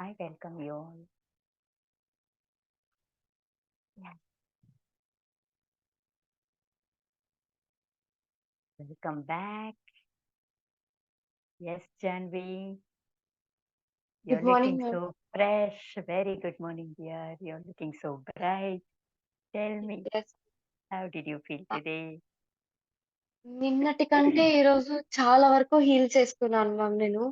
I welcome you all. Yeah. Welcome back. Yes, Janvi. You're Good morning, looking so fresh. Very good morning, dear. You're looking so bright. Tell me, Yes. how did you feel Uh, today? నిన్నటి కంటే ఈరోజు చాలా వరకు heal చేసుకున్నాను ma'am నేను.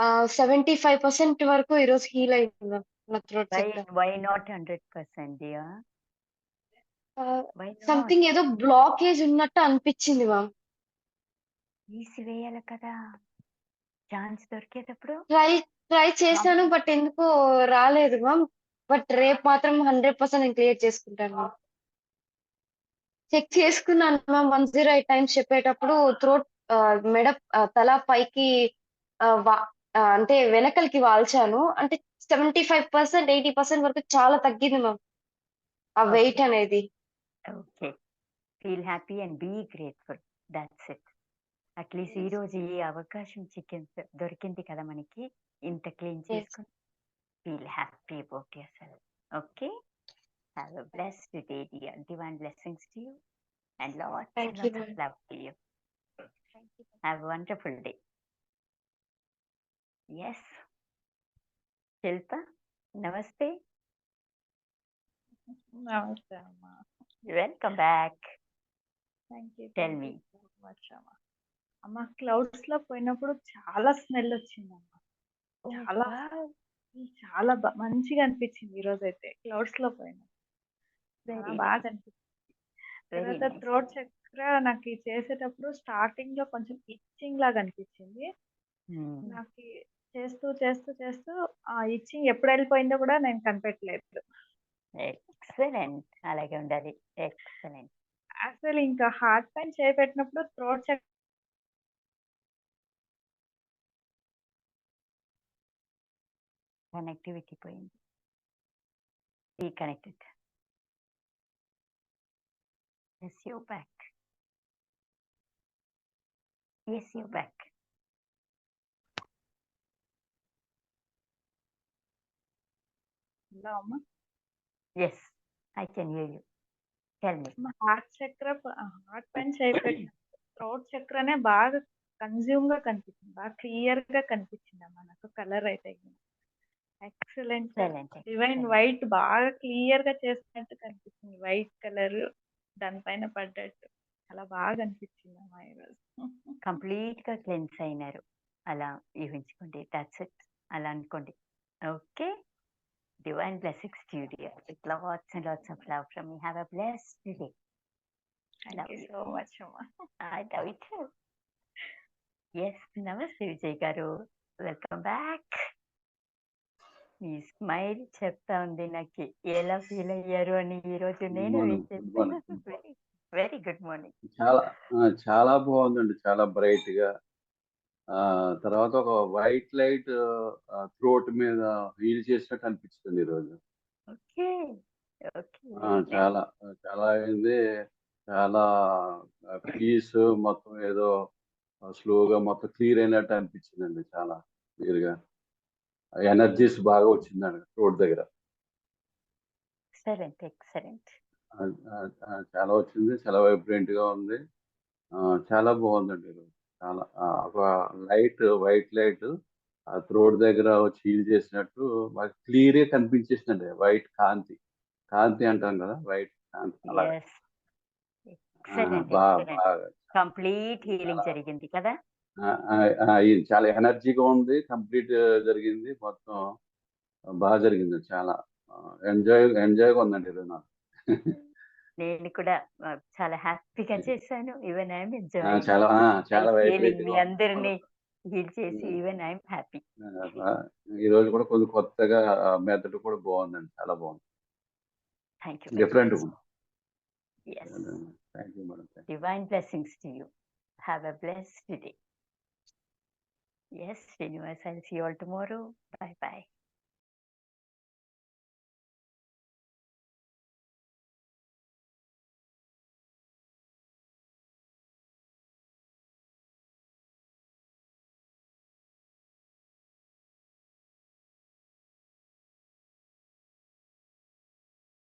ఆహ్, 75% వరకు ఈరోజు హీల్ అయింది మ్యామ్. నా throat Why, Chakra. why not 100%, dear? Ah, Why not? Something ఏదో బ్లాకేజ్ ఉన్నట్టు అనిపిచ్చింది మ్యామ్. తీసివేయాలి కదా! ఛాన్స్ దొరికేటప్పుడు. ట్రై ట్రై చేశాను. బట్ ఎందుకో రాలేదు మ్యామ్. బట్ రేపు మాత్రం 100% నేను క్లియర్ చేసుకుంటాను మ్యామ్. చెక్ చేసుకున్నాను మ్యామ్. 108 టైమ్స్ చెప్పేటప్పుడు థ్రోట్ ఆహ్, మెడ తల పైకి అంటే వెనకలకి వాల్చాను. అంటే 75% 80% వరకు చాలా తగ్గింది మ్యామ్. Ah okay. వెయిట్ అనేది. Okay. Feel happy and be grateful. That's it. At least yes. ఈరోజు ఈ అవకాశం చికెన్స్ దొరికింది కదా మనకి. ఇంత క్లీన్ యెస్. చేసుకొని feel happy about yourself. Okay. Have a blessed day dear. Divine blessings to you and lots thank and you lots of ma'am. Love to you. Thank you ma'am. Have a wonderful day. Yes. Shilpa namaste. Namaste అమ్మా. Welcome back. Thank you. Tell me. అమ్మా. అమ్మ క్లౌడ్స్‌లో పోయినప్పుడు చాలా smell. ఓహ్! చాలా wow! చాలా బ మంచిగా అనిపించింది ఈరోజైతే క్లౌడ్స్‌లో పోయిన. చాలా వెరీ బాగా నైస్. అనిపించింది. తర్వాత. థ్రోట్ చక్ర నాకు చేసేటప్పుడు స్టార్టింగ్‌లో కొంచెం ఇచ్చింగ్ లాగా అనిపించింది. హ్మ్. నాకి చేస్తూ, చేస్తూ, చేస్తూ ఆ ఇచ్చింగ్ ఎప్పుడు వెళ్ళిపోయిందో కూడా నేను కనిపెట్టలేదు. ఎక్సలెంట్. అలాగే ఉండాలి. ఎక్సలెంట్. అసలు ఇంకా హార్ట్ పైన చేయి పెట్టినప్పుడు థ్రోట్ చక్ కనెక్టివిటీ పోయింది. Reconnected. Yes you're back. Yes you're back. Hello అమ్మ. Yes. I can hear you. Tell me. Heart chakra heart పైన చేయి పెట్టినప్పుడు థ్రోట్ చక్రనే బాగా కన్జ్యూమ్‌గా కనిపించింది. బాగా క్లియర్‌గా కనిపించిందమ్మా నాకు కలర్ అయితే. ఎక్సలెంట్. డివైన్. వైట్ బాగా క్లియర్‌గా చేసినట్టు కనిపించింది. వైట్ కలర్ దానిపైన పడ్డట్టు. చాలా బాగా అనిపించిందమ్మా ఈరోజు. కంప్లీట్‌గా క్లెన్స్ అయినారు. అలా ఊహించుకోండి. That's it. అలా అనుకోండి. Okay. Divine blessings to you dear. With lots and lots of love from me. Have a blessed day. Thank love you you. So much అమ్మా. I love you too. Yes. Namaste Vijay గారు. Welcome back. మీ smile చెప్తా ఉంది నాకి. ఎలా feel అయ్యారు అని ఈరోజు good నేను. Very good morning. చాలా! చాలా బాగుందండి. చాలా బ్రైట్‌గా. ఆహ్, తర్వాత ఒక వైట్ లైట్ థ్రోట్ మీద హీల్ చేసినట్టు అనిపించింది ఈరోజు. చాలా చాలా అయింది. చాలా పీస్ మొత్తం ఏదో స్లోగా మొత్తం క్లియర్ అయినట్టు అనిపించిందండి చాలా క్లియర్‌గా. ఎనర్జీస్ బాగా వచ్చిందండి థ్రోట్ దగ్గర. చాలా వచ్చింది. చాలా వైబ్రెంట్‌గా ఉంది. ఆ! చాలా బాగుందండి ఈరోజు. చాలా ఒక లైట్ వైట్ లైట్ ఆ థ్రోట్ దగ్గర హీల్ చేసినట్టు బాగా క్లియర్‌గా కనిపించేసిందండి. వైట్ కాంతి. కాంతి అంటాం కదా! వైట్ కాంతి అలాగా. బాగా కంప్లీట్ హీలింగ్ చాలా జరిగింది కదా! ఇది చాలా ఎనర్జీగా ఉంది. కంప్లీట్ జరిగింది. మొత్తం బా జరిగింది. చాలా ఎంజాయ్ ఎంజాయ్‌గా ఉందండి ఈరోజు నాకు. నేను కూడా చాలా హ్యాపీగా చేశాను. Even I am ah! Enjoying. చాలా ఆ! ఐ చాలా ఫీలింగ్ వైబ్రెంట్‌గా మీ ఉంది. అందరిని హీల్ చేసి. Even I am happy. ఆహ్, ఈరోజు కూడా కొంచెం కొత్తగా మెథడ్ కూడా బాగుందండి. చాలా బాగుంది. Thank you. Yes. Thank you madam. Divine blessings to you. Have a blessed day. Yes, Srinivas. I'll see you all tomorrow. Bye bye.